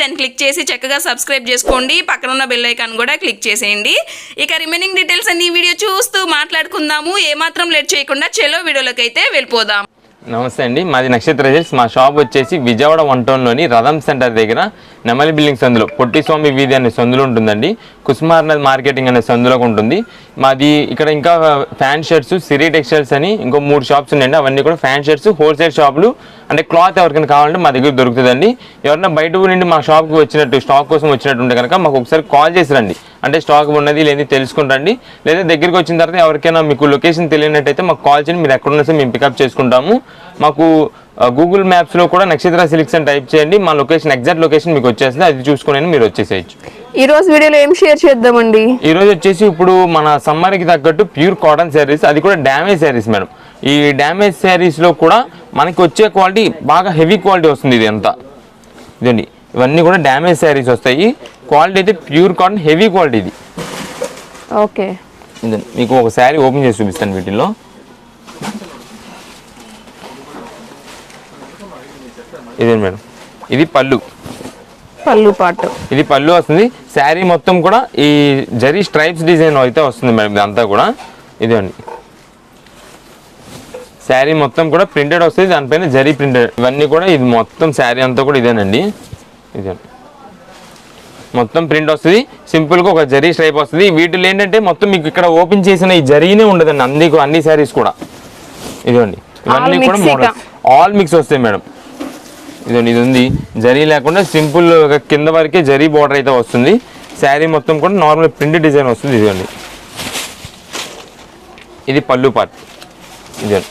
దాన్ని క్లిక్ చేసి చక్కగా సబ్స్క్రైబ్ చేసుకోండి. పక్కన ఉన్న బెల్ ఐకాన్ కూడా క్లిక్ చేసేయండి. ఇక రిమైనింగ్ డీటెయిల్స్ అన్ని వీడియో చూస్తూ మాట్లాడుకుందాము. ఏమాత్రం లేట్ చేయకుండా చెలో వీడియోలోకి అయితే వెళ్ళిపోదాం. నమస్తే అండి. మాది నక్షత్ర రిజల్ట్స్. మా షాప్ వచ్చేసి విజయవాడ వన్ టౌన్లోని రథం సెంటర్ దగ్గర నెమలి బిల్డింగ్ సందులో పొట్టిస్వామి వీధి అనే సందులో ఉంటుందండి. కుసుమార్నద్ మార్కెటింగ్ అనే సందులోకి ఉంటుంది. మాది ఇక్కడ ఇంకా ఫ్యాన్ షర్ట్స్ సిరి టెక్స్టైల్స్ అని ఇంకో మూడు షాప్స్ ఉన్నాయండి. అవన్నీ కూడా ఫ్యాన్ షర్ట్స్ హోల్సేల్ షాపులు. అంటే క్లాత్ ఎవరికైనా కావాలంటే మా దగ్గర దొరుకుతుందండి. ఎవరైనా బయట నుండి మా షాప్కి వచ్చినట్టు స్టాక్ కోసం వచ్చినట్టు ఉంటే కనుక మాకు ఒకసారి కాల్ చేసి రండి. అంటే స్టాక్ ఉన్నది లేని తెలుసుకుంటండి లేదా దగ్గరికి వచ్చిన తర్వాత ఎవరికైనా మీకు లొకేషన్ తెలియనట్టయితే మాకు కాల్ చేయండి. మీరు ఎక్కడ ఉన్నా సరే మేము పికప్ చేసుకుంటాము. మాకు గూగుల్ మ్యాప్స్లో కూడా నక్షత్ర సిల్క్స్ అని టైప్ చేయండి. మా లొకేషన్ ఎగ్జాక్ట్ లొకేషన్ మీకు వచ్చేస్తుంది. అది చూసుకుని మీరు వచ్చేసేయచ్చు. ఈ రోజు వీడియోలో ఏం షేర్ చేద్దామండి? ఈ రోజు వచ్చేసి ఇప్పుడు మన సమ్మర్కి తగ్గట్టు ప్యూర్ కాటన్ శారీస్ అది కూడా డ్యామేజ్ శారీస్ మేడం. ఈ డ్యామేజ్ శారీస్లో కూడా మనకి వచ్చే క్వాలిటీ బాగా హెవీ క్వాలిటీ వస్తుంది ఇది అంతా. ఇదండి. ఇవన్నీ కూడా డ్యామేజ్ శారీస్ వస్తాయి. క్వాలిటీ అయితే ప్యూర్ కాటన్ హెవీ క్వాలిటీ ఇది. ఓకే. ఇదండి మీకు ఒక శారీ ఓపెన్ చేసి చూపిస్తాను వీటిల్లో. ఇదేంటి మేడం? ఇది పళ్ళు. పళ్ళు పాటు. ఇది పళ్ళు వస్తుంది. శారీ మొత్తం కూడా ఈ జరీ స్ట్రైప్స్ డిజైన్ అయితే వస్తుంది మేడం ఇదంతా కూడా. ఇదండి శారీ మొత్తం కూడా ప్రింటెడ్ వస్తుంది. దానిపైన జరీ ప్రింటెడ్. ఇవన్నీ కూడా ఇది మొత్తం శారీ అంతా కూడా ఇదేనండి. ఇదే మొత్తం ప్రింట్ వస్తుంది. సింపుల్గా ఒక జరీ స్ట్రైప్ వస్తుంది. వీటిలో ఏంటంటే మొత్తం మీకు ఇక్కడ ఓపెన్ చేసిన ఈ జరీనే ఉండదండి. అన్ని అన్ని శారీస్ కూడా. ఇదిగోండి. ఇవన్నీ కూడా mix మోడల్ ఆల్ మిక్స్ వస్తాయి మేడం. ఇదండి ఇది ఉంది జరీ లేకుండా సింపుల్ కింద వరకే జరీ బార్డర్ అయితే వస్తుంది. శారీ మొత్తం కూడా నార్మల్ ప్రింట్ డిజైన్ వస్తుంది. ఇదండి ఇది పళ్ళు పార్ట్ ఇదండి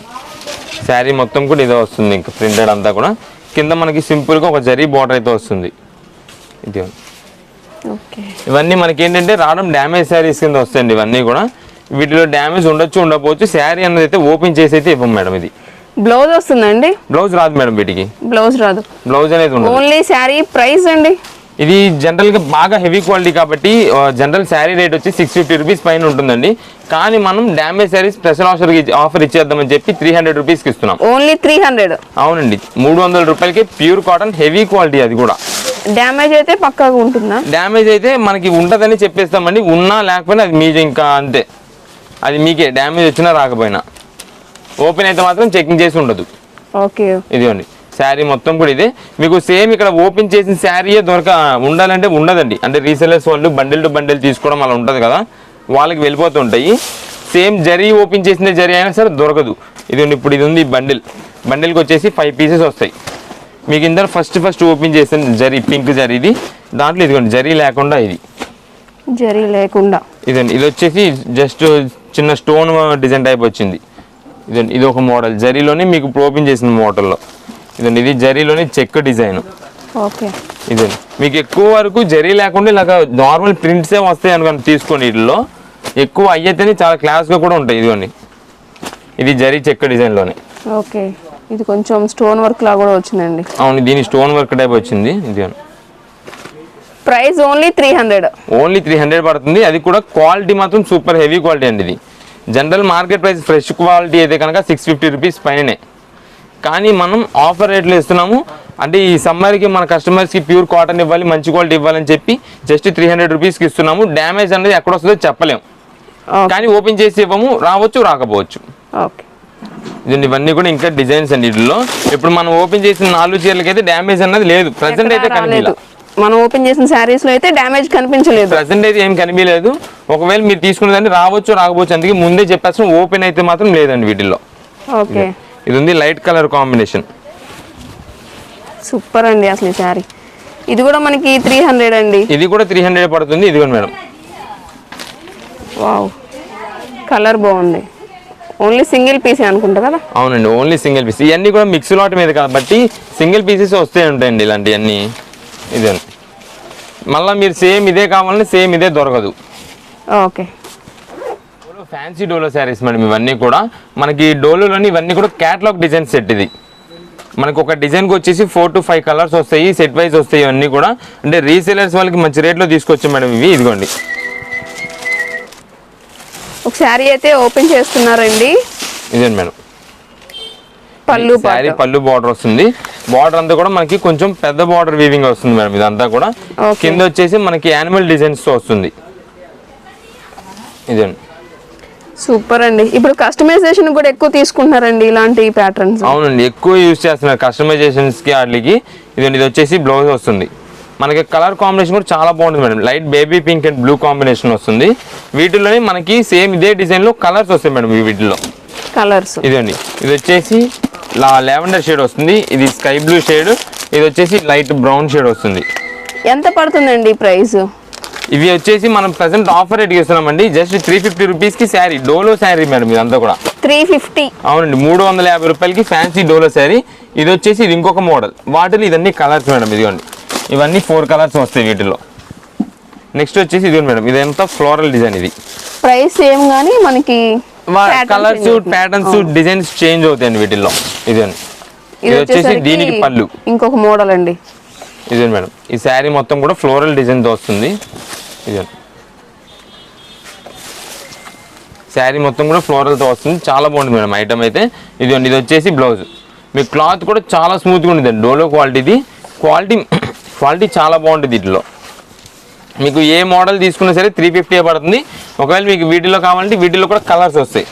శారీ మొత్తం కూడా ఇదే వస్తుంది. ఇంకా ప్రింటెడ్ అంతా కూడా. కింద మనకి సింపుల్గా ఒక జరీ బార్డర్ అయితే వస్తుంది. ఇది ఓకే ఇవన్నీ మనకి ఏంటంటే రావడం డ్యామేజ్ శారీస్ కింద వస్తాయండి ఇవన్నీ కూడా. వీటిలో డ్యామేజ్ ఉండొచ్చు ఉండకపోవచ్చు. శారీ అన్నది అయితే ఓపెన్ చేసి అయితే ఇవ్వం మేడం ఇది. బ్లౌజ్ వస్తుందండి? బ్లౌజ్ రాదు మేడం వీటికి. బ్లౌజ్ రాదు. బ్లౌజ్ అనేది ఉండదు. ఓన్లీ శారీ ప్రైస్ అండి? ఇది జనరల్గా బాగా హెవీ క్వాలిటీ కాబట్టి జనరల్ శారీ రేట్ వచ్చి సిక్స్ ఫిఫ్టీ రూపీస్ పైన ఉంటుందండి. కానీ మనం damage saris special offer offer ఇచ్చేద్దామని చెప్పి త్రీ హండ్రెడ్ రూపీస్కి ఇస్తున్నాం. ఓన్లీ త్రీ హండ్రెడ్ అవునండి. మూడు వందల రూపాయలకి ప్యూర్ కాటన్ హెవీ క్వాలిటీ అది కూడా. డ్యామేజ్ అయితే పక్కాగా ఉంటుందా? డ్యామేజ్ అయితే మనకి ఉంటుందని చెప్పేస్తామండి. ఉన్నా లేకపోయినా అది మీది ఇంకా అంతే. అది మీకే. డ్యామేజ్ వచ్చినా రాకపోయినా. ఓపెన్ అయితే మాత్రం చెకింగ్ చేసి ఉండదు. ఓకే. ఇదిగోండి. శారీ మొత్తం కూడా ఇదే. మీకు సేమ్ ఇక్కడ ఓపెన్ చేసిన శారీయే దొరక ఉండాలంటే ఉండదండి. అంటే రీసెలర్స్ వాళ్ళు బండిల్ టు బండిల్ తీసుకోవడం అలా ఉంటుంది కదా. వాళ్ళకి వెళ్ళిపోతుంటాయి సేమ్ జరీ ఓపెన్ చేసిన జరీ అయినా సరే దొరకదు. ఇది ఇప్పుడు ఇది ఉంది బండిల్. బండిల్కి వచ్చేసి ఫైవ్ పీసెస్ వస్తాయి. మీకు ఇందరు ఫస్ట్ ఫస్ట్ ఓపెన్ చేసిన జరీ పింక్ జరీ ఇది దాంట్లో ఇదిగోండి జరీ లేకుండా ఇది. జరీ లేకుండా. ఇదండి ఇది వచ్చేసి జస్ట్ చిన్న స్టోన్ డిజైన్ టైప్ వచ్చింది. ఇదండి ఇది ఒక మోడల్ జరీలోనే మీకు ఓపెన్ చేసిన మోడల్లో ఇదండి ఇది జరీలోనే చెక్ డిజైన్. ఓకే. ఇదండి మీకు ఎక్కువ వరకు జరీ లేకుండా ఇలాగ నార్మల్ ప్రింట్సే వస్తాయి అనుకోండి తీసుకోండి వీటిలో ఎక్కువ అయ్యితేనే చాలా క్లాస్గా కూడా ఉంటాయి ఇదిగోండి. ఇది జరీ చెక్ డిజైన్లోనే. ఓకే. ఇది కొంచెం స్టోన్ వర్క్ లా కూడా వచ్చిందండి. అవును దీని స్టోన్ వర్క్ టైప్ వచ్చింది. ఇదిగోండి price only three hundred. Only three hundred పడుతుంది. అది కూడా క్వాలిటీ మాత్రం సూపర్ హెవీ క్వాలిటీ అండి ఇది. General market price fresh quality అయితే కనుక సిక్స్ ఫిఫ్టీ రూపీస్ పైననే. కానీ మనం ఆఫర్ రేట్లో ఇస్తున్నాము అంటే ఈ సమ్మర్కి మన కస్టమర్స్కి ప్యూర్ కాటన్ ఇవ్వాలి మంచి క్వాలిటీ ఇవ్వాలని చెప్పి జస్ట్ త్రీ హండ్రెడ్ రూపీస్కి ఇస్తున్నాము. డ్యామేజ్ అనేది ఎక్కడ వస్తుందో చెప్పలేము. కానీ ఓపెన్ చేసి ఇవ్వము రావచ్చు రాకపోవచ్చు. ఓకే. ఇదండి ఇవన్నీ కూడా ఇంకా డిజైన్స్ అండి వీటిలో ఇప్పుడు మనం ఓపెన్ చేసిన నాలుగు చీరలకి అయితే డ్యామేజ్ అన్నది లేదు. ప్రజెంట్ అయితే కనిపించలేదు మనం ఓపెన్ చేసిన శారీస్లో అయితే డ్యామేజ్ కనిపించలేదు. ప్రజెంట్ అయితే ఏం కనిపించలేదు. ఒకవేళ మీరు తీసుకున్నదాన్ని రావచ్చు రాకపోవచ్చు అందుకే ముందే చెప్పేస్తాం ఓపెన్ అయితే మాత్రం లేదండి వీటిల్లో. ఓకే. ఇది ఉంది లైట్ కలర్ కాంబినేషన్. సూపర్ అండి అసలు ఈ శారీ. ఇది కూడా మనకి త్రీ హండ్రెడ్ అండి. ఇది కూడా త్రీ హండ్రెడ్ పడుతుంది ఇదిగోండి మేడం. వావ్. కలర్ బాగుంది. ఓన్లీ సింగిల్ పీసే అనుకుంటా కదా? అవునండి ఓన్లీ సింగిల్ పీస్ ఇవన్నీ కూడా మిక్స్ లాట్ మీద కాబట్టి సింగిల్ పీసెస్ వస్తే ఉంటాయండి ఇలాంటివన్నీ ఇదండి మళ్ళీ మీరు సేమ్ ఇదే కావాలంటే సేమ్ ఇదే దొరకదు. Okay. Fancy dola saris madam ఇవన్నీ కూడా. మనకి డోలోలోని ఇవన్నీ కూడా క్యాట్లాగ్ డిజైన్ సెట్ ఇది. మనకు ఒక డిజైన్కి వచ్చేసి ఫోర్ టు ఫైవ్ కలర్స్ వస్తాయి సెట్ వైజ్ వస్తాయి ఇవన్నీ కూడా. అంటే రీసేలర్స్ వాళ్ళకి మంచి రేట్లో తీసుకొచ్చాం మేడం ఇవి ఇదిగోండి. ఒక శారీ అయితే ఓపెన్ చేస్తున్నారండి. ఇదే మేడం. పళ్ళు శారీ పళ్ళు బార్డర్ వస్తుంది. బార్డర్ అంతా కూడా మనకి కొంచెం పెద్ద బార్డర్ వీవింగ్ వస్తుంది మేడం ఇదంతా కూడా. కింద వచ్చేసి మనకి యానిమల్ డిజైన్స్తో వస్తుంది. ఇదండి. సూపర్ అండి. ఇప్పుడు కస్టమైజేషన్ కూడా ఎక్కువ తీసుకుంటున్నారండి ఇలాంటి ప్యాటర్న్స్ అవునండి ఎక్కువ యూజ్ చేస్తున్నారు కస్టమైజేషన్స్కి వాటికి. ఇదండి ఇది వచ్చేసి బ్లౌజ్ వస్తుంది. మనకి కలర్ కాంబినేషన్ కూడా చాలా బాగుంటుంది madam. Light baby pink and blue combination వస్తుంది. వీటిలోనే మనకి సేమ్ ఇదే డిజైన్లో కలర్స్ వస్తాయి మేడం ఈ వీటిలో కలర్స్. ఇదండి. ఇది వచ్చేసి లా లెవెండర్ షేడ్ వస్తుంది. ఇది స్కై బ్లూ షేడ్. ఇది వచ్చేసి లైట్ బ్రౌన్ షేడ్ వస్తుంది. ఎంత పడుతుందండి ప్రైస్? ఇవి వచ్చేసి మనం ప్రజెంట్ ఆఫర్ రేట్ ఇస్తున్నామండి. జస్ట్ త్రీ ఫిఫ్టీ రూపీస్కి శారీ డోలో శారీ మేడం ఇదంతా కూడా. Three fifty. అవునండి. మూడు వందల యాభై రూపాయలకి ఫ్యాన్సీ డోలో శారీ. ఇది వచ్చేసి ఇది ఇంకొక మోడల్. వాటిలో ఇదన్నీ కలర్స్ మేడం ఇదిగోండి. ఇవన్నీ ఫోర్ కలర్స్ వస్తాయి వీటిలో. నెక్స్ట్ వచ్చేసి ఇదిగోండి మేడం ఇదంతా ఫ్లోరల్ డిజైన్ ఇది. ప్రైస్ సేమ్ కానీ మనకి కలర్స్. ప్యాటర్న్స్. డిజైన్స్ చేంజ్ అవుతాయండి వీటిల్లో. ఇదండి ఇది ఇది వచ్చేసి దీనికి పళ్ళు. ఇంకొక మోడల్ అండి. ఇదే మేడం. ఈ శారీ మొత్తం కూడా ఫ్లోరల్ డిజైన్తో వస్తుంది. ఇదే శారీ మొత్తం కూడా ఫ్లోరల్తో వస్తుంది. చాలా బాగుంది మేడం ఐటమ్ అయితే. ఇది ఇది వచ్చేసి బ్లౌజ్ మీ క్లాత్ కూడా చాలా స్మూత్గా ఉంటుంది డోలో క్వాలిటీది క్వాలిటీ క్వాలిటీ చాలా బాగుంటుంది వీటిలో మీకు ఏ మోడల్ తీసుకున్నా సరే త్రీ ఫిఫ్టీ పడుతుంది. ఒకవేళ మీకు వీటిలో కావాలంటే వీటిలో కూడా కలర్స్ వస్తాయి.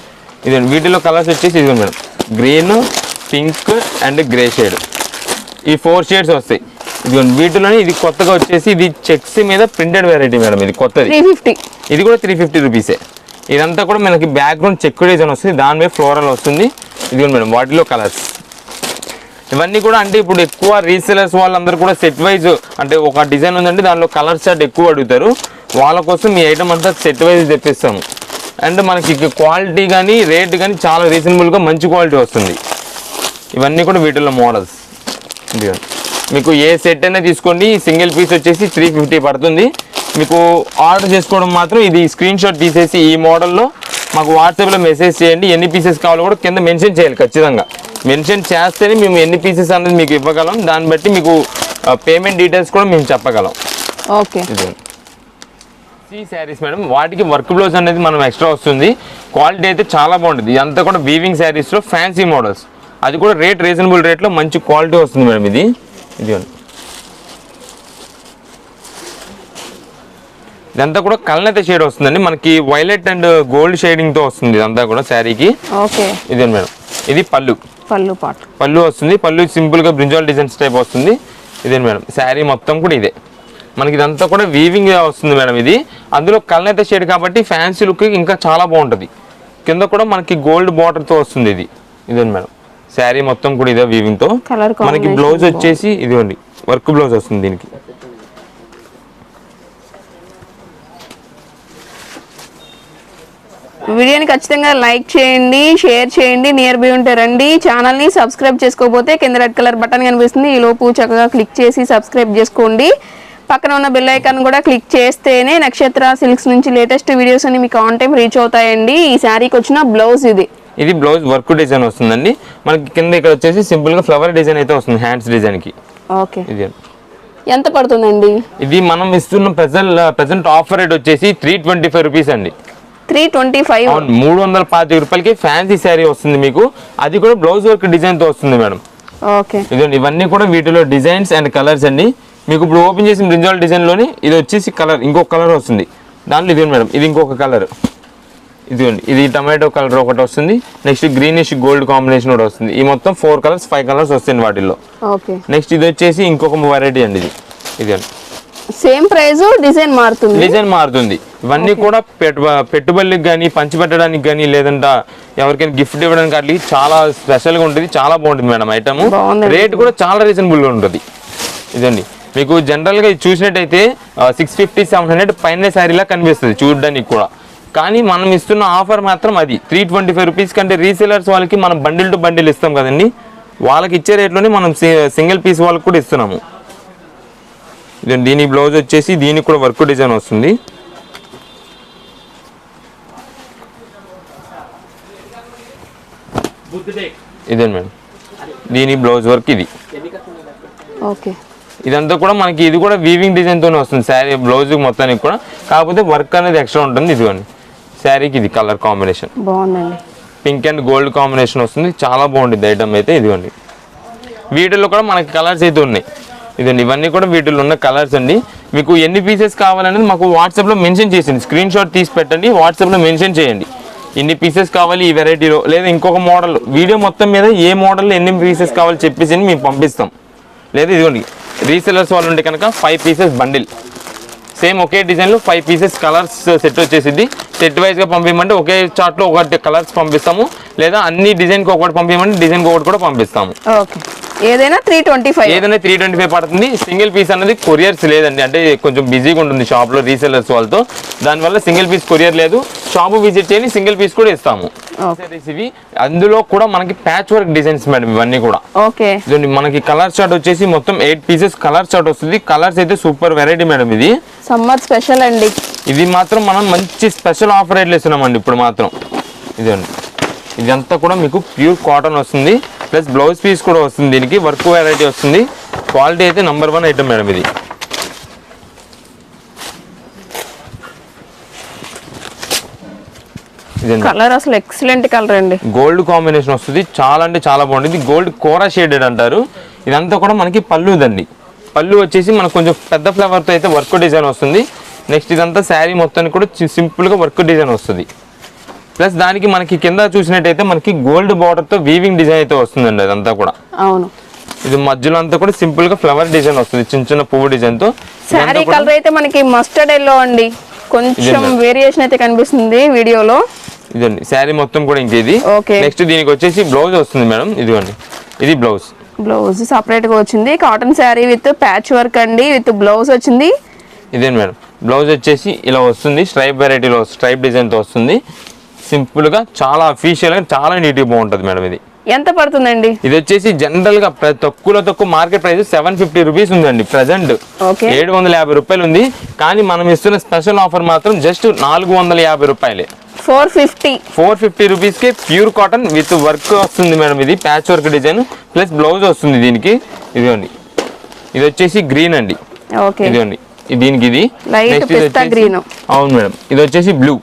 ఇదండి వీటిలో కలర్స్ వచ్చేసి ఇది madam. Green pink and grey shade ఈ ఫోర్ షేడ్స్ వస్తాయి. ఇదిగోండి వీటిలోనే ఇది కొత్తగా వచ్చేసి ఇది చెక్స్ మీద ప్రింటెడ్ వెరైటీ మేడం ఇది కొత్తది. ఫిఫ్టీ ఇది కూడా త్రీ ఫిఫ్టీ రూపీసే ఇదంతా కూడా మనకి బ్యాక్గ్రౌండ్ చెక్ డిజైన్ వస్తుంది. దాని మీద ఫ్లోరల్ వస్తుంది. ఇదిగోండి మేడం వాటిలో కలర్స్ ఇవన్నీ కూడా అంటే ఇప్పుడు ఎక్కువ రీసెలర్స్ వాళ్ళందరూ కూడా సెట్ వైజ్ అంటే ఒక డిజైన్ ఉందంటే దానిలో కలర్ షర్ట్ ఎక్కువ అడుగుతారు. వాళ్ళ కోసం ఈ ఐటమ్ అంతా సెట్ వైజ్ తెప్పిస్తాము. అండ్ మనకి క్వాలిటీ కానీ రేట్ కానీ చాలా రీజనబుల్గా మంచి క్వాలిటీ వస్తుంది. ఇవన్నీ కూడా వీటిలో మోడల్స్ మీకు ఏ సెట్ అయినా తీసుకోండి. సింగిల్ పీస్ వచ్చేసి త్రీ ఫిఫ్టీ పడుతుంది. మీకు ఆర్డర్ చేసుకోవడం మాత్రం ఇది స్క్రీన్ షాట్ తీసేసి ఈ మోడల్లో మాకు వాట్సాప్లో మెసేజ్ చేయండి. ఎన్ని పీసెస్ కావాలో కూడా కింద మెన్షన్ చేయాలి ఖచ్చితంగా. మెన్షన్ చేస్తేనే మేము ఎన్ని పీసెస్ అనేది మీకు ఇవ్వగలం. దాన్ని బట్టి మీకు పేమెంట్ డీటెయిల్స్ కూడా మేము చెప్పగలం. ఓకే. ఈ శారీస్ మేడం వాటికి వర్క్ బ్లౌజ్ అనేది మనం ఎక్స్ట్రా వస్తుంది. క్వాలిటీ అయితే చాలా బాగుంటుంది. ఇదంతా కూడా వీవింగ్ శారీస్లో ఫ్యాన్సీ మోడల్స్ అది కూడా రేట్ రీజనబుల్ రేట్లో మంచి క్వాలిటీ వస్తుంది మేడం ఇది. ఇది ఇదంతా కూడా కలనైతే షేడ్ వస్తుందండి. మనకి వైలెట్ అండ్ గోల్డ్ షేడింగ్తో వస్తుంది ఇదంతా కూడా శారీకి ఓకే. ఇదే మేడం ఇది పళ్ళు. పళ్ళు పాటు. పళ్ళు వస్తుంది. పళ్ళు సింపుల్గా బ్రింజాల్ డిజైన్స్ టైప్ వస్తుంది. ఇదే మేడం. శారీ మొత్తం కూడా ఇదే. మనకి ఇదంతా కూడా వీవింగ్ వస్తుంది మేడం ఇది. అందులో కలనైతే షేడ్ కాబట్టి ఫ్యాన్సీ లుక్ ఇంకా చాలా బాగుంటుంది. కింద కూడా మనకి గోల్డ్ బార్డర్తో వస్తుంది ఇది. ఇదే మేడం. శారీ మొత్తం కూడా ఇదే వీవింగ్తో మనకి బ్లౌజ్ వచ్చేసి ఇదిగోండి. వర్క్ బ్లౌజ్ వస్తుంది దీనికి. వీడియోని ఖచ్చితంగా లైక్ చేయండి షేర్ చేయండి నియర్ బై ఉంటే రండి. ఛానల్ని సబ్స్క్రైబ్ చేసుకోకపోతే కింద రెడ్ కలర్ బటన్ కనిపిస్తుంది. ఈ లోపు చక్కగా క్లిక్ చేసి సబ్స్క్రైబ్ చేసుకోండి. పక్కన ఉన్న బెల్ ఐకాన్ కూడా క్లిక్ చేస్తేనే నక్షత్ర సిల్క్స్ నుంచి లేటెస్ట్ వీడియోస్ అన్ని మీకు ఆన్ టైం రీచ్ అవుతాయండి. ఈ శారీకి వచ్చిన బ్లౌజ్ ఇది. ఇది బ్లౌజ్ వర్క్ డిజైన్ వస్తుందండి. మనకి కింద ఇక్కడ వచ్చేసి సింపుల్గా ఫ్లవర్ డిజైన్ అయితే వస్తుంది హ్యాండ్స్ డిజైన్కి ఓకే. ఇది ఎంత పడుతుందండి? ఇది మనం ఇస్తున్న ప్రజెంట్ ప్రజెంట్ ఆఫర్ రేట్ వచ్చేసి త్రీ ట్వంటీ ఫైవ్ రూపీస్ అండి. Three twenty five. మూడు వందల పాతిక రూపాయలకి ఫ్యాన్సీ శారీ వస్తుంది మీకు. అది కూడా బ్లౌజ్ వర్క్ డిజైన్తో వస్తుంది మేడం. ఓకే. ఇదండి ఇవన్నీ కూడా వీటిలో డిజైన్స్ అండ్ కలర్స్ అండి. మీకు ఇప్పుడు ఓపెన్ చేసిన బ్రింజాల్ డిజైన్లోని ఇది వచ్చేసి కలర్ ఇంకొక కలర్ వస్తుంది. దాంట్లో ఇది మేడం ఇది ఇంకొక కలర్. ఇదిగోండి ఇది టమాటో కలర్ ఒకటి వస్తుంది. నెక్స్ట్ గ్రీనిష్ గోల్డ్ కాంబినేషన్ కూడా వస్తుంది. ఈ మొత్తం ఫోర్ కలర్స్ ఫైవ్ కలర్స్ వస్తాయి వాటిల్లో. ఓకే. నెక్స్ట్ ఇది వచ్చేసి ఇంకొక వెరైటీ అండి ఇది. ఇదండి సేమ్ ప్రైస్ డిజైన్ మారుతుంది. డిజైన్ మారుతుంది. ఇవన్నీ కూడా పెట్టు- పెట్టుబడులకు కానీ పంచి పెట్టడానికి కానీ లేదంటే ఎవరికైనా గిఫ్ట్ ఇవ్వడానికి అట్లా చాలా స్పెషల్గా ఉంటుంది చాలా బాగుంటుంది మేడం ఐటమ్. రేట్ కూడా చాలా రీజనబుల్గా ఉంటుంది. ఇదండి. మీకు జనరల్గా ఇది చూసినట్టయితే సిక్స్ ఫిఫ్టీ సెవెన్ హండ్రెడ్ పైన శారీలా కనిపిస్తుంది చూడడానికి కూడా. కానీ మనం ఇస్తున్న ఆఫర్ మాత్రం అది. త్రీ ట్వంటీ ఫైవ్ రూపీస్ కంటే రీసేలర్స్ వాళ్ళకి మనం బండిల్ టు బండిల్ ఇస్తాం కదండి. వాళ్ళకి ఇచ్చే రేట్లోనే మనం సింగిల్ పీస్ వాళ్ళకి కూడా ఇస్తున్నాము. దీని బ్లౌజ్ వచ్చేసి దీనికి కూడా వర్క్ డిజైన్ వస్తుంది. ఇదే మేడం. దీని బ్లౌజ్ వర్క్ ఇది. ఓకే. ఇదంతా కూడా మనకి ఇది కూడా వీవింగ్ డిజైన్తోనే వస్తుంది. శారీ బ్లౌజ్ మొత్తానికి కూడా. కాకపోతే వర్క్ అనేది ఎక్స్ట్రా ఉంటుంది. ఇదిగోండి. శారీకి ఇది కలర్ కాంబినేషన్ బాగుందండి. పింక్ అండ్ గోల్డ్ కాంబినేషన్ వస్తుంది. చాలా బాగుంటుంది ఐటమ్ అయితే. ఇదిగోండి. వీటిల్లో కూడా మనకి కలర్స్ అయితే ఉన్నాయి. ఇదండి ఇవన్నీ కూడా వీటిలో ఉన్న కలర్స్ అండి. మీకు ఎన్ని పీసెస్ కావాలనేది మాకు వాట్సాప్లో మెన్షన్ చేసింది స్క్రీన్ షాట్ తీసి పెట్టండి వాట్సాప్లో మెన్షన్ చేయండి. ఎన్ని పీసెస్ కావాలి ఈ వెరైటీలో లేదా ఇంకొక మోడల్ వీడియో మొత్తం మీద ఏ మోడల్ ఎన్ని పీసెస్ కావాలి చెప్పేసి మేము పంపిస్తాం. లేదా ఇదిగోండి రీసెలర్స్ వాళ్ళు ఉంటే కనుక ఫైవ్ పీసెస్ బండిల్ సేమ్ ఒకే డిజైన్లో ఫైవ్ పీసెస్ కలర్స్ సెట్ వచ్చేసింది సెట్ వైజ్గా పంపించమంటే ఒకే చార్ట్లో ఒకటి కలర్స్ పంపిస్తాము. లేదా అన్ని డిజైన్కి ఒకటి పంపించమంటే డిజైన్కి ఒకటి కూడా పంపిస్తాము. ఓకే ఏదైనా త్రీ ట్వంటీ ఫైవ్ ఏదైనా త్రీ ట్వంటీ ఫైవ్ పడుతుంది. సింగిల్ పీస్ అనేది కొరియర్స్ లేదండి. అంటే కొంచెం బిజీగా ఉంటుంది షాప్లో రీసెలర్స్ వాళ్ళతో. దానివల్ల సింగిల్ పీస్ కొరియర్ లేదు. షాప్ విజిట్ చేయండి సింగిల్ పీస్ కూడా ఇస్తాము. ఇవి. అందులో కూడా మనకి ప్యాచ్ వర్క్ డిజైన్స్ మేడం ఇవన్నీ కూడా. ఓకే. మనకి కలర్ చార్ట్ వచ్చేసి మొత్తం ఎయిట్ పీసెస్ కలర్ చార్ట్ వస్తుంది. కలర్స్ అయితే సూపర్ వెరైటీ మేడం ఇది. సమ్మర్ స్పెషల్ అండి. ఇది మాత్రం మనం మంచి స్పెషల్ ఆఫర్ రేట్లు ఇస్తున్నామండి ఇప్పుడు మాత్రం. ఇదండి. ఇదంతా కూడా మీకు ప్యూర్ కాటన్ వస్తుంది. ప్లస్ బ్లౌజ్ పీస్ కూడా వస్తుంది దీనికి వర్క్ వెరైటీ వస్తుంది. క్వాలిటీ అయితే నెంబర్ వన్ ఐటమ్ మేడం ఇది. కలర్ అసలు ఎక్సలెంట్ కలర్ అండి. గోల్డ్ కాంబినేషన్ వస్తుంది. చాలా అంటే చాలా బాగుంటుంది. గోల్డ్ కోరా షేడెడ్ అంటారు. ఇదంతా కూడా మనకి పళ్ళుదండి పళ్ళు వచ్చేసి మనకు కొంచెం పెద్ద ఫ్లవర్తో అయితే వర్క్ డిజైన్ వస్తుంది. నెక్స్ట్ ఇదంతా శారీ మొత్తానికి కూడా సింపుల్గా వర్క్ డిజైన్ వస్తుంది. ప్లస్ దానికి మనకి కింద చూసినట్టయితే మనకి గోల్డ్ బార్డర్తో వీవింగ్ డిజైన్ అయితే వస్తుందండి అదంతా కూడా. అవును. ఇది మధ్యలో అంతా కూడా సింపుల్గా ఫ్లవర్ డిజైన్ వస్తుంది చిన్న చిన్న పువ్వు డిజైన్తో శారీ కలర్ అయితే మనకి మస్టర్డ్ ఎల్లో అండి. కొంచెం? వేరియేషన్ అయితే కనిపిస్తుంది వీడియోలో. ఇదండి శారీ మొత్తం కూడా ఇంక ఇది. Okay. నెక్స్ట్ దీనికి వచ్చేసి బ్లౌజ్ వస్తుంది మేడం ఇదిగోండి. ఇది బ్లౌజ్. బ్లౌజ్ సపరేట్గా వచ్చింది. Cotton sari with patch work అండి విత్ బ్లౌజ్ వచ్చింది. ఇదే మేడం బ్లౌజ్ వచ్చేసి ఇలా వస్తుంది స్ట్రైప్ వెరైటీలో స్ట్రైప్ డిజైన్తో వస్తుంది. సింపుల్గా చాలా అఫీషియల్గా చాలా నీట్గా బాగుంటుంది మేడం ఇది. ఎంత పడుతుందండి? ఇది వచ్చేసి జనరల్గా ప్ర- తక్కువలో తక్కువ market price seven fifty rupees ఉందండి ప్రజెంట్. ఓకే. ఏడు వందల యాభై రూపాయలు ఉంది. కానీ మనం ఇస్తున్న స్పెషల్ ఆఫర్ మాత్రం జస్ట్ నాలుగు వందల యాభై రూపాయలే. Four fifty. ఫోర్ ఫిఫ్టీ రూపీస్కి ప్యూర్ కాటన్ విత్ వర్క్ వస్తుంది మేడం ఇది patch work design plus blouse వస్తుంది దీనికి. ఇదిగోండి. ఇది వచ్చేసి గ్రీన్ అండి. ఓకే. ఇదిగోండి. ఇది దీనికి ఇది. అవును మేడం. ఇది వచ్చేసి బ్లూ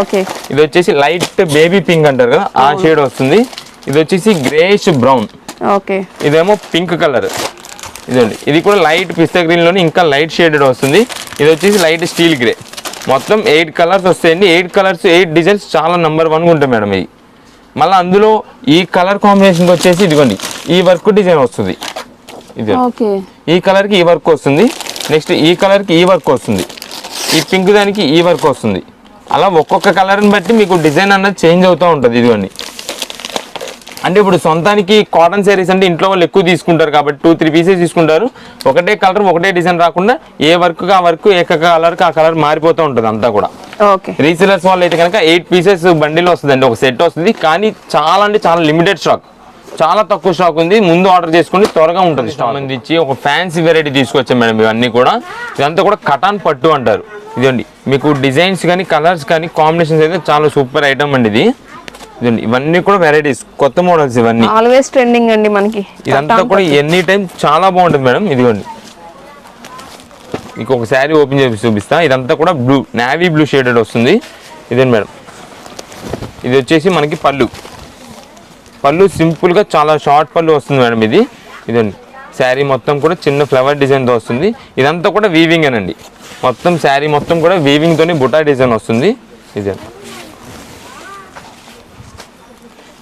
ఓకే. ఇది వచ్చేసి లైట్ బేబీ పింక్ అంటారు కదా ఆ షేడ్ వస్తుంది. ఇది వచ్చేసి గ్రేష్ బ్రౌన్ ఓకే. ఇదేమో పింక్ కలర్ ఇదండి. ఇది కూడా లైట్ పిస్తా గ్రీన్లోని ఇంకా లైట్ షేడెడ్ వస్తుంది. ఇది వచ్చేసి లైట్ స్టీల్ గ్రే మొత్తం ఎయిట్ కలర్స్ వస్తాయండి. ఎయిట్ కలర్స్ ఎయిట్ డిజైన్స్ చాలా నెంబర్ వన్గా ఉంటాయి మేడం ఇది మళ్ళీ అందులో ఈ కలర్ కాంబినేషన్ వచ్చేసి ఇదిగోండి. ఈ వర్క్ డిజైన్ వస్తుంది. ఇది ఓకే. ఈ కలర్కి ఈ వర్క్ వస్తుంది. నెక్స్ట్ ఈ కలర్కి ఈ వర్క్ వస్తుంది. ఈ పింక్ దానికి ఈ వర్క్ వస్తుంది. అలా ఒక్కొక్క కలర్ని బట్టి మీకు డిజైన్ అన్నది చేంజ్ అవుతూ ఉంటుంది ఇదిగోండి. అంటే ఇప్పుడు సొంతానికి కాటన్ శారీస్ అంటే ఇంట్లో వాళ్ళు ఎక్కువ తీసుకుంటారు కాబట్టి టూ త్రీ పీసెస్ తీసుకుంటారు. ఒకటే కలర్ ఒకటే డిజైన్ రాకుండా ఏ వర్క్ ఆ వర్క్ ఏ కలర్కి ఆ కలర్ మారిపోతూ ఉంటుంది అంతా కూడా. ఓకే. రీసెలర్స్ వాళ్ళు అయితే కనుక ఎయిట్ పీసెస్ బండిల్ వస్తుందండి ఒక సెట్ వస్తుంది. కానీ చాలా అంటే చాలా లిమిటెడ్ స్టాక్. చాలా తక్కువ స్టాక్ ఉంది. ముందు ఆర్డర్ చేసుకోండి త్వరగా ఉంటుంది సంబంధించి ఒక ఫ్యాన్సీ వెరైటీ తీసుకొచ్చాం మేడం ఇవన్నీ కూడా. ఇదంతా కూడా కటాన్ పట్టు అంటారు. ఇదండి మీకు డిజైన్స్ కానీ కలర్స్ కానీ కాంబినేషన్స్ అయితే చాలా సూపర్ ఐటమ్ అండి ఇది. ఇదండి ఇవన్నీ కూడా వెరైటీస్ కొత్త మోడల్స్ ఇవన్నీ. ఆల్వేస్ ట్రెండింగ్ అండి మనకి. ఇదంతా కూడా ఎనీ టైం చాలా బాగుంటుంది మేడం. ఇదిగోండి. మీకు ఒక శారీ ఓపెన్ చేసి చూపిస్తా. ఇదంతా కూడా బ్లూ నావీ బ్లూ షేడెడ్ వస్తుంది. ఇదేంటి మేడం. ఇది వచ్చేసి మనకి పళ్ళు. పళ్ళు సింపుల్గా చాలా షార్ట్ పళ్ళు వస్తుంది మేడం ఇది. ఇదండి. శారీ మొత్తం కూడా చిన్న ఫ్లవర్ డిజైన్తో వస్తుంది. ఇదంతా కూడా వీవింగ్ అనండి మొత్తం శారీ మొత్తం కూడా వీవింగ్తోని బుటా డిజైన్ వస్తుంది. ఇదే.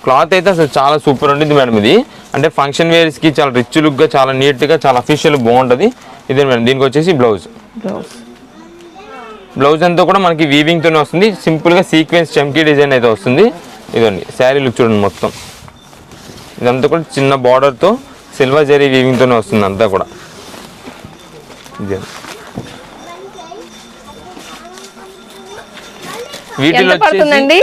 క్లాత్ అయితే అసలు చాలా సూపర్ ఉంటుంది మేడం ఇది. అంటే ఫంక్షన్ వేర్స్కి చాలా రిచ్ లుక్గా చాలా నీట్గా చాలా అఫీషియల్ బాగుంటుంది. ఇదే మేడం దీనికి వచ్చేసి బ్లౌజ్ బ్లౌజ్ బ్లౌజ్ అంతా కూడా మనకి వీవింగ్తోనే వస్తుంది. సింపుల్గా సీక్వెన్స్ చమ్కీ డిజైన్ అయితే వస్తుంది. ఇదండి శారీ లుక్ చూడండి మొత్తం. ఇదంతా కూడా చిన్న బార్డర్తో సిల్వర్ జరీ వీవింగ్తోనే వస్తుంది అంతా కూడా. ఇదే. వీటిలో వచ్చేసి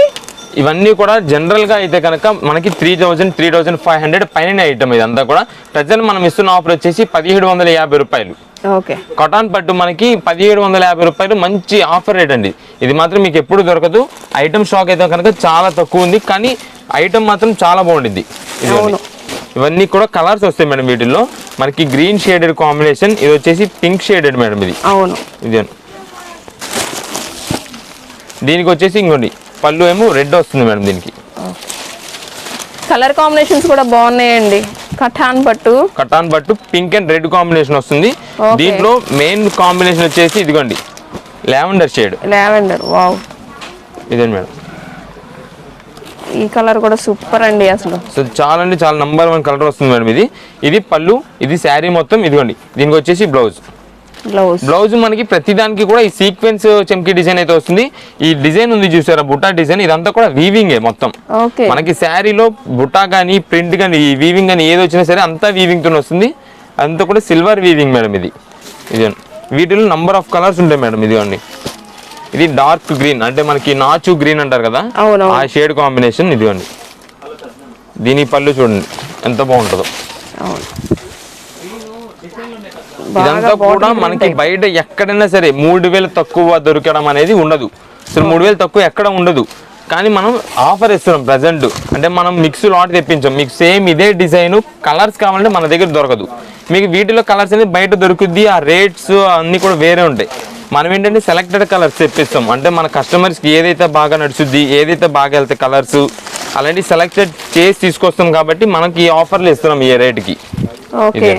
ఇవన్నీ కూడా జనరల్గా అయితే కనుక మనకి three thousand three thousand five hundred పైన ఐటమ్ ఇదంతా కూడా. ప్రజెంట్ మనం ఇస్తున్న ఆఫర్ వచ్చేసి పదిహేడు వందల యాభై రూపాయలు. కాటన్ పట్టు మనకి పదిహేడు వందల యాభై రూపాయలు మంచి ఆఫర్ రేట్ అండి. ఇది మాత్రం మీకు ఎప్పుడు దొరకదు. ఐటమ్ స్టాక్ అయితే కనుక చాలా తక్కువ ఉంది. కానీ ఐటమ్ మాత్రం చాలా బాగుంటుంది. ఇవన్నీ కూడా కలర్స్ వస్తాయి మేడం వీటిల్లో. మనకి గ్రీన్ షేడెడ్ కాంబినేషన్ ఇది వచ్చేసి పింక్ షేడెడ్ మేడం ఇది. అవును. ఇది దీనికి వచ్చేసి ఇంకోండి పళ్ళు ఏమో రెడ్ వస్తుంది మేడం దీనికి. కలర్ కాంబినేషన్స్ కూడా బాగున్నాయండి. కఠాన్ పట్టు. కటాన్ పట్టు పింక్ అండ్ రెడ్ కాంబినేషన్ వస్తుంది. దీంట్లో మెయిన్ కాంబినేషన్ వచ్చేసి ఇదిగోండి లావెండర్ షేడ్. Lavender wow. ఇదే మేడం. ఈ కలర్ కూడా సూపర్ అండి అసలు. సో చాలా అంటే చాలా నంబర్ వన్ కలర్ వస్తుంది మేడం ఇది. ఇది పళ్ళు ఇది శారీ మొత్తం ఇదిగోండి. దీనికి వచ్చేసి బ్లౌజ్. బ్లౌజ్ బ్లౌజ్ మనకి ప్రతిదానికి కూడా ఈ సీక్వెన్స్ చెంకి డిజైన్ అయితే వస్తుంది. ఈ డిజైన్ ఉంది చూసారా? బుట్టా డిజైన్ ఇదంతా కూడా వీవింగే మొత్తం. మనకి శారీలో బుట్టా కానీ ప్రింట్ కానీ ఈ వీవింగ్ కానీ ఏది వచ్చినా సరే అంతా వీవింగ్తో వస్తుంది. అంతా కూడా సిల్వర్ వీవింగ్ మేడం ఇది. ఇది వీటిలో నంబర్ ఆఫ్ కలర్స్ ఉంటాయి మేడం ఇదిగోండి. ఇది డార్క్ గ్రీన్ అంటే మనకి నాచు గ్రీన్ అంటారు కదా. ఆ షేడ్ కాంబినేషన్ ఇదిగోండి. దీని పళ్ళు చూడండి. ఎంత బాగుంటుందో. అవును. ఇదంతా కూడా మనకి బయట ఎక్కడైనా సరే మూడు వేలు తక్కువ దొరకడం అనేది ఉండదు. అసలు మూడు వేలు తక్కువ ఎక్కడ ఉండదు. కానీ మనం ఆఫర్ ఇస్తున్నాం ప్రజెంట్ అంటే మనం మిక్స్ లాట్ తెప్పించాం. మీకు సేమ్ ఇదే డిజైన్ కలర్స్ కావాలంటే మన దగ్గర దొరకదు. మీకు వీటిలో కలర్స్ అనేది బయట దొరుకుద్ది ఆ రేట్స్ అన్నీ కూడా వేరే ఉంటాయి. మనం ఏంటంటే సెలెక్టెడ్ కలర్స్ తెప్పిస్తాం. అంటే మన కస్టమర్స్కి ఏదైతే బాగా నడుచుద్ది ఏదైతే బాగా వెళ్తాయి కలర్స్ అలాంటి సెలెక్టెడ్ చేసి తీసుకొస్తాం కాబట్టి మనకి ఈ ఆఫర్లు ఇస్తున్నాం ఈ రేట్కి ఓకే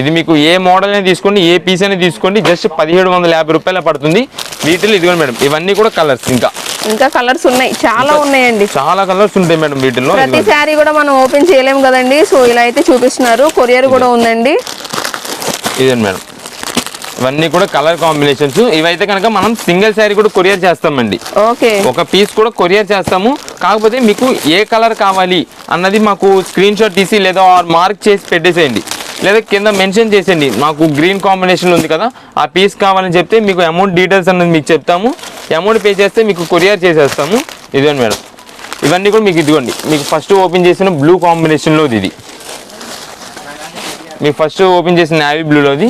ఇదే. మీకు ఏ మోడల్ అయినా తీసుకోండి ఏ పీస్ అయినా తీసుకోండి జస్ట్ పదిహేడు వందల యాభై రూపాయలు పడుతుంది. వీటిలో ఇదిగోండి మేడం ఇవన్నీ కూడా కలర్స్ ఇంకా. ఇంకా కలర్స్ ఉన్నాయి చాలా ఉన్నాయండి. చాలా కలర్స్ ఉంటాయి మేడం వీటిల్లో. ప్రతి. శారీ కూడా మనం ఓపెన్ చేయలేము కదండి సో ఇలా అయితే చూపిస్తున్నారు. కొరియర్ కూడా ఉందండి. ఇదండి మేడం. ఇవన్నీ కూడా కలర్ కాంబినేషన్స్ ఇవైతే కనుక మనం సింగిల్ శారీ కూడా కొరియర్ చేస్తామండి. ఓకే. ఒక పీస్ కూడా కొరియర్ చేస్తాము. కాకపోతే మీకు ఏ కలర్ కావాలి అన్నది మాకు స్క్రీన్ షాట్ తీసి లేదా మార్క్ చేసి పెట్టేసేయండి. లేదా కింద మెన్షన్ చేసేయండి. మాకు గ్రీన్ కాంబినేషన్ ఉంది కదా ఆ పీస్ కావాలని చెప్తే మీకు అమౌంట్ డీటెయిల్స్ అన్నది మీకు చెప్తాము. అమౌంట్ పే చేస్తే మీకు కొరియర్ చేసేస్తాము. ఇదిగోండి మేడం. ఇవన్నీ కూడా మీకు ఇదిగోండి. మీకు ఫస్ట్ ఓపెన్ చేసిన బ్లూ కాంబినేషన్లో ఇది. మీకు ఫస్ట్ ఓపెన్ చేసిన నావీ బ్లూలోది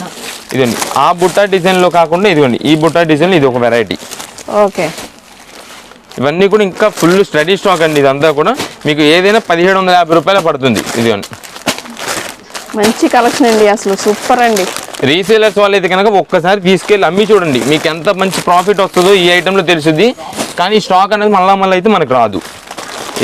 ఇదండి ఆ బుట్టా డిజైన్లో కాకుండా ఇదిగోండి. ఈ బుట్టా డిజైన్లో ఇది ఒక వెరైటీ ఓకే. ఇవన్నీ కూడా ఇంకా ఫుల్ స్టడీ స్టాక్ అండి ఇదంతా కూడా. మీకు ఏదైనా పదిహేడు వందల యాభై రూపాయలు పడుతుంది. ఇదిగోండి. మంచి కలెక్షన్ అండి అసలు సూపర్ అండి. రీసేలర్స్ వాళ్ళు అయితే కనుక ఒక్కసారి తీసుకెళ్ళి అమ్మి చూడండి. మీకు ఎంత మంచి ప్రాఫిట్ వస్తుందో ఈ ఐటెంలో తెలుస్తుంది కానీ స్టాక్ అనేది మళ్ళా మళ్ళీ అయితే మనకు రాదు.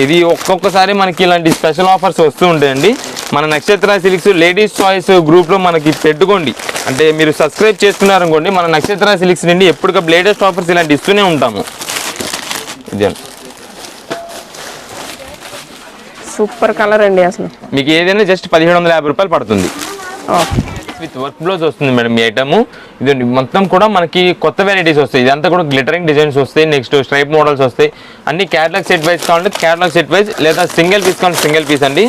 ఇది ఒక్కొక్కసారి మనకి ఇలాంటి స్పెషల్ ఆఫర్స్ వస్తూ ఉంటాయండి. మన నక్షత్ర సిలిక్స్ లేడీస్ చాయిస్ గ్రూప్లో మనకి పెట్టుకోండి. అంటే మీరు సబ్స్క్రైబ్ చేసుకున్నారనుకోండి మన నక్షత్ర సిలిక్స్ నుండి ఎప్పటికప్పుడు లేటెస్ట్ ఆఫర్స్ ఇలాంటి ఇస్తూనే ఉంటాము. ఇదే సూపర్ కలర్ అండి అసలు. మీకు ఏదైనా జస్ట్ పదిహేడు వందల యాభై రూపాయలు పడుతుంది. విత్ వర్క్ బ్లౌజ్ వస్తుంది మేడం ఈ ఐటమ్ ఇది మొత్తం కూడా మనకి కొత్త వెరైటీస్ వస్తాయి. ఇదంతా కూడా గ్లిటరింగ్ డిజైన్స్ వస్తాయి. నెక్స్ట్ స్ట్రైప్ మోడల్స్ వస్తాయి. అన్ని క్యాటలాగ్ సెట్ వైజ్ కావాలంటే క్యాటలాగ్ సెట్ వైజ్ లేదా సింగిల్ పీస్ కావాలంటే సింగిల్ పీస్ అండి.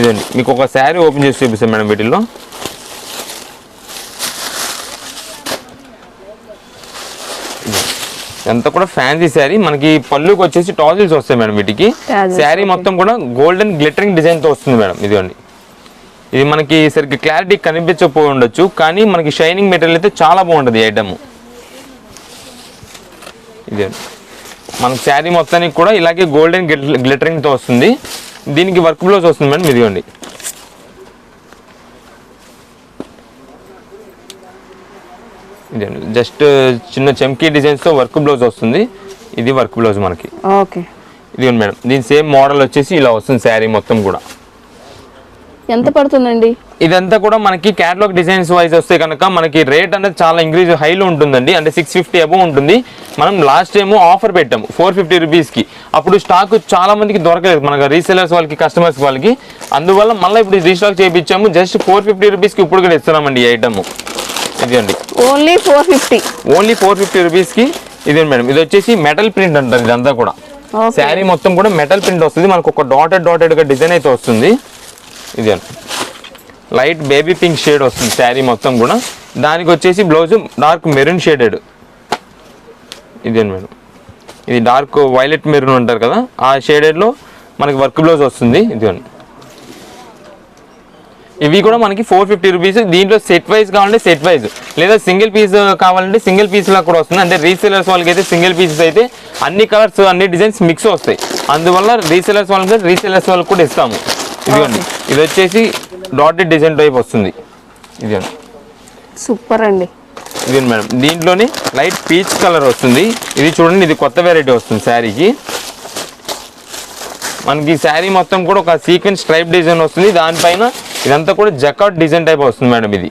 ఇదండి. మీకు ఒక శారీ ఓపెన్ చేసి చూపిస్తాను మేడం వీటిల్లో. ఎంత కూడా ఫ్యాన్సీ శారీ మనకి పళ్ళుకి వచ్చేసి టాజిల్స్ వస్తాయి మేడం వీటికి. శారీ మొత్తం కూడా గోల్డెన్ గ్లిటరింగ్ డిజైన్తో వస్తుంది మేడం ఇదిగోండి. ఇది మనకి సరిగ్గా క్లారిటీ కనిపించకపోయి ఉండొచ్చు కానీ మనకి షైనింగ్ మెటీరియల్ అయితే చాలా బాగుంటుంది ఐటమ్ ఇది మనకి శారీ మొత్తానికి కూడా ఇలాగే గోల్డెన్ గ్లిటరింగ్తో వస్తుంది. దీనికి వర్క్ బ్లౌజ్ వస్తుంది మేడం ఇదిగోండి. ఇదండి జస్ట్ చిన్న చెమ్కీ డిజైన్స్తో వర్క్ బ్లౌజ్ వస్తుంది. ఇది వర్క్ బ్లౌజ్ మనకి. ఓకే. ఇదిగోండి మేడం. దీని సేమ్ మోడల్ వచ్చేసి ఇలా వస్తుంది శారీ మొత్తం కూడా. ఎంత పడుతుందండి? ఇదంతా కూడా మనకి క్యాటలాగ్ డిజైన్స్ వైజ్ వస్తే కనుక మనకి రేట్ అనేది చాలా ఇంక్రీజ్ హైలో ఉంటుందండి. అంటే సిక్స్ ఫిఫ్టీ అబవ్ ఉంటుంది. మనం లాస్ట్ టైము ఆఫర్ పెట్టాము ఫోర్ ఫిఫ్టీ రూపీస్కి అప్పుడు స్టాక్ చాలా మందికి దొరకలేదు. మనకి రీసెలర్స్ వాళ్ళకి కస్టమర్స్ వాళ్ళకి. అందువల్ల మళ్ళీ ఇప్పుడు రీస్టాక్ చేయించాము జస్ట్ ఫోర్ ఫిఫ్టీ రూపీస్కి ఇప్పుడు కూడా ఇస్తున్నామండి ఈ ఐటమ్ ఇదండి only four fifty. Only four fifty రూపీస్కి ఇదే మేడం ఇది వచ్చేసి మెటల్ ప్రింట్ అంటారు ఇదంతా కూడా. శారీ మొత్తం కూడా మెటల్ ప్రింట్ వస్తుంది. మనకు ఒక డాటెడ్ డాటెడ్గా డిజైన్ అయితే వస్తుంది. ఇదే లైట్ బేబీ పింక్ షేడ్ వస్తుంది శారీ మొత్తం కూడా. దానికి వచ్చేసి బ్లౌజ్ డార్క్ మెరూన్ షేడెడ్ ఇదే మేడం. ఇది డార్క్ వైలెట్ మెరూన్ అంటారు కదా ఆ షేడెడ్లో మనకి వర్క్ బ్లౌజ్ వస్తుంది. ఇదిగోండి. ఇవి కూడా మనకి ఫోర్ ఫిఫ్టీ రూపీస్ దీంట్లో సెట్ వైజ్ కావాలంటే సెట్ వైజ్ లేదా సింగిల్ పీస్ కావాలంటే సింగిల్ పీస్ లా కూడా వస్తుంది. అంటే రీసేలర్స్ వాళ్ళకి అయితే సింగిల్ పీసెస్ అయితే అన్ని కలర్స్ అన్ని డిజైన్స్ మిక్స్ వస్తాయి. అందువల్ల రీసేలర్స్ వాళ్ళకి రీసేలర్స్ వాళ్ళకి కూడా ఇస్తాము. ఇదిగోండి. ఇది వచ్చేసి డాటెడ్ డిజైన్ టైప్ వస్తుంది. ఇదిగోండి. సూపర్ అండి. ఇది మేడం. దీంట్లోనే లైట్ పీచ్ కలర్ వస్తుంది. ఇది చూడండి ఇది కొత్త వెరైటీ వస్తుంది శారీకి. మనకి శారీ మొత్తం కూడా ఒక సీక్వెన్స్ స్ట్రైప్ డిజైన్ వస్తుంది. దానిపైన ఇదంతా కూడా జకౌట్ డిజైన్ టైప్ వస్తుంది మేడం ఇది.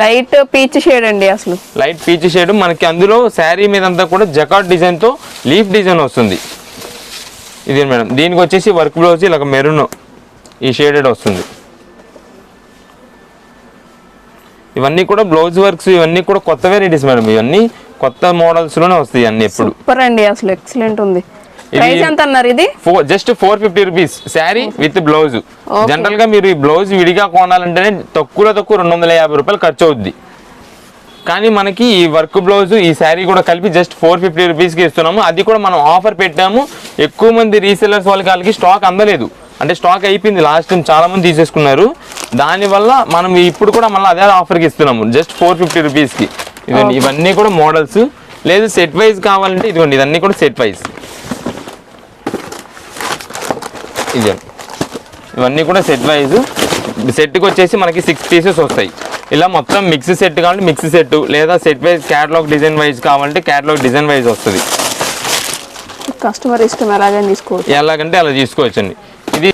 లైట్ పీచ్ షేడ్ అండి అసలు. లైట్ పీచ్ షేడ్ మనకి అందులో శారీ మీద అంతా కూడా జకాట్ డిజైన్తో లీఫ్ డిజైన్ వస్తుంది. ఇది మేడం. దీనికి వచ్చేసి వర్క్ బ్లౌజ్ ఇలా మెరూన్ ఈ షేడెడ్ వస్తుంది. ఇవన్నీ కూడా బ్లౌజ్ వర్క్స్ ఇవన్నీ కూడా కొత్త వెరైటీస్ మేడం. ఇవన్నీ కొత్త మోడల్స్లోనే వస్తాయి అన్ని ఎప్పుడు. సూపర్ అండి అసలు. ఎక్సలెంట్ ఉంది. ప్రైస్ ఎంత అన్నారు ఇది? Just four fifty rupees sari with blouse జనరల్గా మీరు ఈ బ్లౌజ్ విడిగా కొనాలంటేనే తక్కువలో తక్కువ రెండు వందల యాభై రూపాయలు ఖర్చు అవుద్ది. కానీ మనకి ఈ వర్క్ బ్లౌజ్ ఈ శారీ కూడా కలిపి జస్ట్ ఫోర్ ఫిఫ్టీ రూపీస్కి ఇస్తున్నాము. అది కూడా మనం ఆఫర్ పెట్టాము. ఎక్కువ మంది రీసెలర్స్ వాళ్ళకి వాళ్ళకి స్టాక్ అందలేదు. అంటే స్టాక్ అయిపోయింది. లాస్ట్ టైం చాలా మంది తీసేసుకున్నారు దానివల్ల మనం ఇప్పుడు కూడా మళ్ళీ అదే ఆఫర్కి ఇస్తున్నాము. జస్ట్ ఫోర్ ఫిఫ్టీ రూపీస్కి ఇవన్నీ కూడా మోడల్స్ లేదు సెట్ వైజ్ కావాలంటే ఇదిగోండి ఇదన్నీ కూడా సెట్ వైజ్ ఇది. ఇవన్నీ కూడా సెట్ వైజ్ సెట్కి వచ్చేసి మనకి సిక్స్ పీసెస్ వస్తాయి. ఇలా మొత్తం మిక్స్ సెట్ కావాలంటే మిక్స్ సెట్ లేదా set wise catalogue design wise కావాలంటే క్యాటలాగ్ డిజైన్ వైజ్ వస్తుంది. కస్టమర్ ఇష్టం ఎలాగని తీసుకోవచ్చు. ఎలాగంటే అలా తీసుకోవచ్చండి. ఇది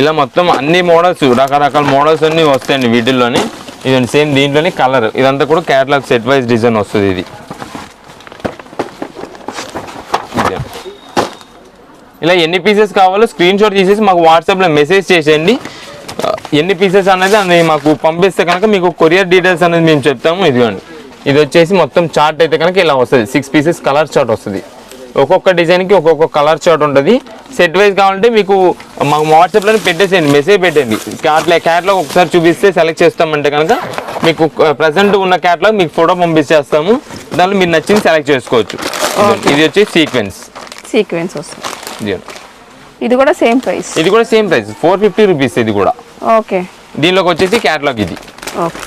ఇలా మొత్తం అన్ని మోడల్స్ రకరకాల మోడల్స్ అన్నీ వస్తాయండి వీటిల్లోని. ఇదండి సేమ్ దీంట్లోనే కలర్ ఇదంతా కూడా క్యాటలాగ్ సెట్ వైజ్ డిజైన్ వస్తుంది ఇది. ఇదే. ఇలా ఎన్ని పీసెస్ కావాలో స్క్రీన్ షాట్ తీసేసి మాకు వాట్సాప్లో మెసేజ్ చేసేయండి. ఎన్ని పీసెస్ అనేది అది మాకు పంపిస్తే కనుక మీకు కొరియర్ డీటెయిల్స్ అనేది మేము చెప్తాము. ఇదిగోండి. ఇది వచ్చేసి మొత్తం చార్ట్ అయితే కనుక ఇలా వస్తుంది. సిక్స్ పీసెస్ కలర్ చార్ట్ వస్తుంది. ఒక్కొక్క డిజైన్కి ఒక్కొక్క కలర్ చార్ట్ ఉంటుంది. సెట్ వైజ్ కావాలంటే మీకు మాకు వాట్సాప్లో పెట్టేసేయండి. మెసేజ్ పెట్టండి క్యాట్లా క్యాట్లాగ్ ఒకసారి చూపిస్తే సెలెక్ట్ చేస్తామంటే కనుక మీకు ప్రజెంట్ ఉన్న క్యాట్లాగ్ మీకు ఫోటో పంపించేస్తాము దానిలో మీరు నచ్చింది సెలెక్ట్ చేసుకోవచ్చు. ఇది వచ్చేసి సీక్వెన్స్ సీక్వెన్స్ వస్తుంది. ఇదిగోండి. ఇది కూడా సేమ్ ప్రైస్ ఇది కూడా same price four fifty rupees ఇది కూడా. ఓకే దీనిలోకి వచ్చేసి క్యాటలాగ్ ఇది. ఓకే